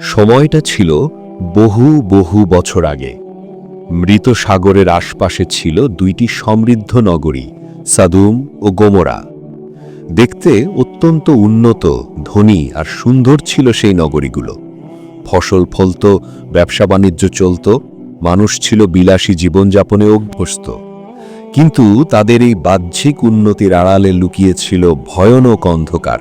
সময়টা ছিল বহু বহু বছর আগে। মৃত সাগরের আশপাশে ছিল দুইটি সমৃদ্ধ নগরী, সাদুম ও গোমরা। দেখতে অত্যন্ত উন্নত, ধনী আর সুন্দর ছিল সেই নগরীগুলো। ফসল ফলত, ব্যবসা বাণিজ্য চলত, মানুষ ছিল বিলাসী জীবনযাপনে অভ্যস্ত। কিন্তু তাদের এই বাহ্যিক উন্নতির আড়ালে লুকিয়েছিল ভয়ানক অন্ধকার।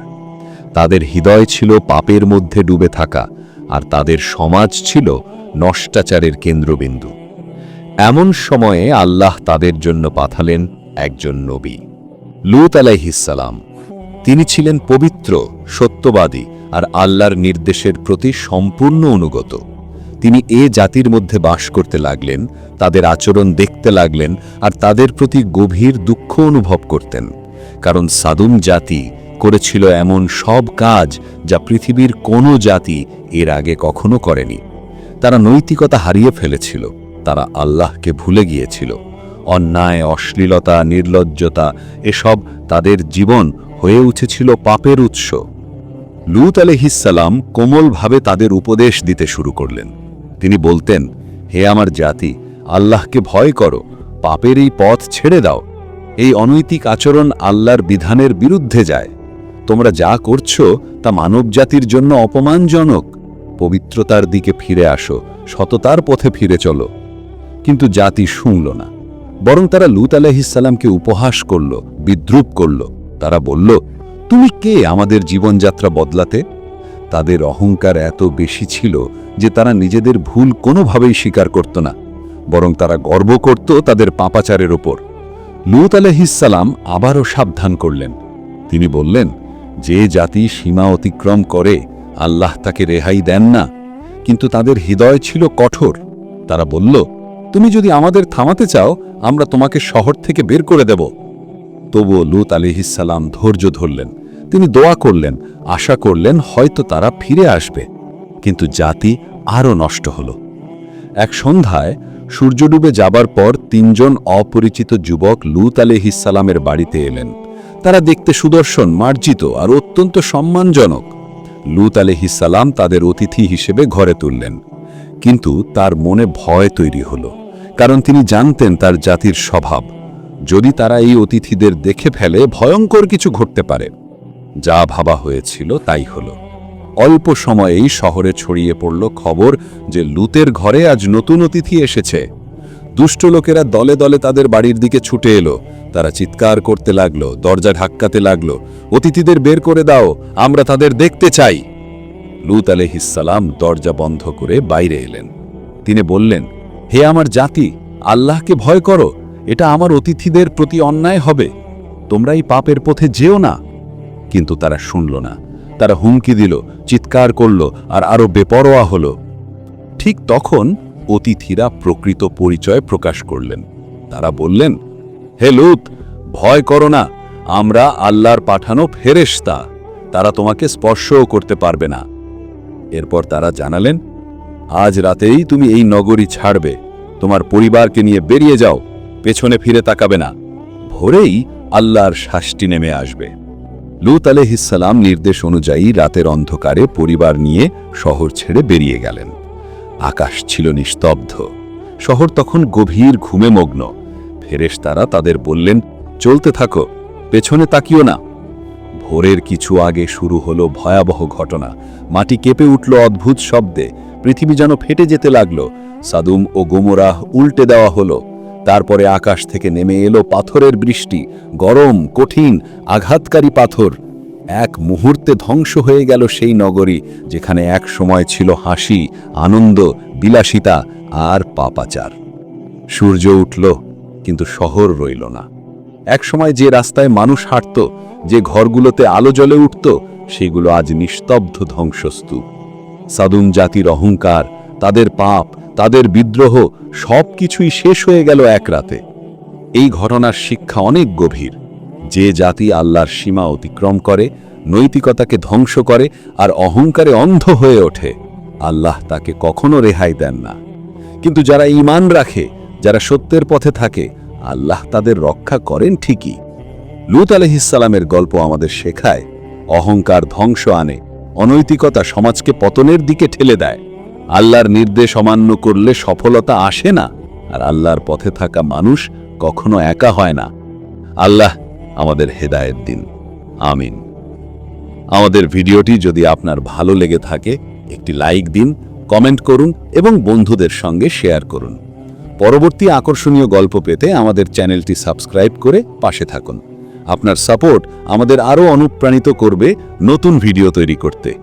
তাদের হৃদয় ছিল পাপের মধ্যে ডুবে থাকা আর তাদের সমাজ ছিল নষ্টাচারের কেন্দ্রবিন্দু। এমন সময়ে আল্লাহ তাদের জন্য পাঠালেন একজন নবী, লুত আলাইহিসালাম তিনি ছিলেন পবিত্র, সত্যবাদী আর আল্লাহর নির্দেশের প্রতি সম্পূর্ণ অনুগত। তিনি এ জাতির মধ্যে বাস করতে লাগলেন, তাদের আচরণ দেখতে লাগলেন আর তাদের প্রতি গভীর দুঃখ অনুভব করতেন। কারণ সাদুম জাতি করেছিল এমন সব কাজ যা পৃথিবীর কোনো জাতি এর আগে কখনো করেনি। তারা নৈতিকতা হারিয়ে ফেলেছিল, তারা আল্লাহকে ভুলে গিয়েছিল। অন্যায়, অশ্লীলতা, নির্লজ্জতা, এসব তাদের জীবন হয়ে উঠেছিল পাপের উৎস। লুত আলহিসাল্লাম কোমলভাবে তাদের উপদেশ দিতে শুরু করলেন। তিনি বলতেন, হে আমার জাতি, আল্লাহকে ভয় করো, পাপের এই পথ ছেড়ে দাও। এই অনৈতিক আচরণ আল্লাহর বিধানের বিরুদ্ধে যায়। তোমরা যা করছ তা মানবজাতির জন্য অপমানজনক। পবিত্রতার দিকে ফিরে আসো, সততার পথে ফিরে চলো। কিন্তু জাতি শুনল না, বরং তারা লুত আলহিসাল্লামকে উপহাস করল, বিদ্রুপ করল। তারা বলল, তুমি কে আমাদের জীবনযাত্রা বদলাতে? তাদের অহংকার এত বেশি ছিল যে তারা নিজেদের ভুল কোনোভাবেই স্বীকার করত না, বরং তারা গর্ব করত তাদের পাপাচারের ওপর। লুত আলহিসাল্লাম আবারও সাবধান করলেন। তিনি বললেন যে জাতি সীমা অতিক্রম করে, আল্লাহ তাকে রেহাই দেন না। কিন্তু তাদের হৃদয় ছিল কঠোর। তারা বলল, তুমি যদি আমাদের থামাতে চাও, আমরা তোমাকে শহর থেকে বের করে দেব। তবুও লুত আলিহিসাল্লাম ধৈর্য ধরলেন। তিনি দোয়া করলেন, আশা করলেন হয়তো তারা ফিরে আসবে। কিন্তু জাতি আরও নষ্ট হল। এক সন্ধ্যায় সূর্য ডুবে যাবার পর তিনজন অপরিচিত যুবক লুত আলিহিসাল্লামের বাড়িতে এলেন। তারা দেখতে সুদর্শন, মার্জিত আর অত্যন্ত সম্মানজনক। লুত আলিহিসাল্লাম তাদের অতিথি হিসেবে ঘরে তুললেন। কিন্তু তার মনে ভয় তৈরি হল, কারণ তিনি জানতেন তার জাতির স্বভাব। যদি তারা এই অতিথিদের দেখে ফেলে, ভয়ঙ্কর কিছু ঘটতে পারে। যা ভাবা হয়েছিল তাই হল। অল্প সময়েই শহরে ছড়িয়ে পড়ল খবর যে লুতের ঘরে আজ নতুন অতিথি এসেছে। দুষ্ট লোকেরা দলে দলে তাদের বাড়ির দিকে ছুটে এলো। তারা চিৎকার করতে লাগল, দরজা ধাক্কাতে লাগল। অতিথিদের বের করে দাও, আমরা তাদের দেখতে চাই। লুত আলহিসাল্লাম দরজা বন্ধ করে বাইরে এলেন। তিনি বললেন, হে আমার জাতি, আল্লাহকে ভয় করো, এটা আমার অতিথিদের প্রতি অন্যায় হবে। তোমরা এই পাপের পথে যেও না। কিন্তু তারা শুনল না। তারা হুমকি দিল, চিৎকার করল, আর আরও বেপরোয়া হল। ঠিক তখন অতিথিরা প্রকৃত পরিচয় প্রকাশ করলেন। তারা বললেন, হে লুত, ভয় করো না, আমরা আল্লাহর পাঠানো ফেরেশতা, তারা তোমাকে স্পর্শও করতে পারবে না। এরপর তারা জানালেন, আজ রাতেই তুমি এই নগরী ছাড়বে, তোমার পরিবারকে নিয়ে বেরিয়ে যাও, পেছনে ফিরে তাকাবে না। ভোরেই আল্লাহর শাস্তি নেমে আসবে। লুত আলহিসাল্লাম নির্দেশ অনুযায়ী রাতের অন্ধকারে পরিবার নিয়ে শহর ছেড়ে বেরিয়ে গেলেন। আকাশ ছিল নিস্তব্ধ। শহর তখন গভীর ঘুমে মগ্ন। ফেরেশতারা তাদের বললেন, চলতে থাকো, পেছনে তাকিও না। ভোরের কিছু আগে শুরু হলো ভয়াবহ ঘটনা। মাটি কেঁপে উঠল অদ্ভুত শব্দে। পৃথিবী যেন ফেটে যেতে লাগল। সাদুম ও গোমরাহ উল্টে দেওয়া হলো। তারপরে আকাশ থেকে নেমে এলো পাথরের বৃষ্টি। গরম, কঠিন, আঘাতকারী পাথর। এক মুহূর্তে ধ্বংস হয়ে গেল সেই নগরী, যেখানে এক সময় ছিল হাসি, আনন্দ, বিলাসিতা আর পাপাচার। সূর্য উঠল, কিন্তু শহর রইল না। এক সময় যে রাস্তায় মানুষ হাঁটত, যে ঘরগুলোতে আলো জ্বলে উঠত, সেগুলো আজ নিস্তব্ধ ধ্বংসস্তূপ। সাদুম জাতির অহংকার, তাদের পাপ, তাদের বিদ্রোহ সব কিছুই শেষ হয়ে গেল এক রাতে। এই ঘটনার শিক্ষা অনেক গভীর। যে জাতি আল্লাহর সীমা অতিক্রম করে, নৈতিকতাকে ধ্বংস করে আর অহংকারে অন্ধ হয়ে ওঠে, আল্লাহ তাকে কখনো রেহাই দেন না। কিন্তু যারা ঈমান রাখে, যারা সত্যের পথে থাকে, আল্লাহ তাদের রক্ষা করেন ঠিকই। লুত আলহিসালামের গল্প আমাদের শেখায়, অহংকার ধ্বংস আনে, অনৈতিকতা সমাজকে পতনের দিকে ঠেলে দেয়। আল্লাহর নির্দেশ অমান্য করলে সফলতা আসে না, আর আল্লাহর পথে থাকা মানুষ কখনো একা হয় না। আল্লাহ আমাদের হেদায়েত দিন। আমিন। আমাদের ভিডিওটি যদি আপনার ভালো লেগে থাকে, একটি লাইক দিন, কমেন্ট করুন এবং বন্ধুদের সঙ্গে শেয়ার করুন। পরবর্তী আকর্ষণীয় গল্প পেতে আমাদের চ্যানেলটি সাবস্ক্রাইব করে পাশে থাকুন। আপনার সাপোর্ট আমাদের আরও অনুপ্রাণিত করবে নতুন ভিডিও তৈরি করতে।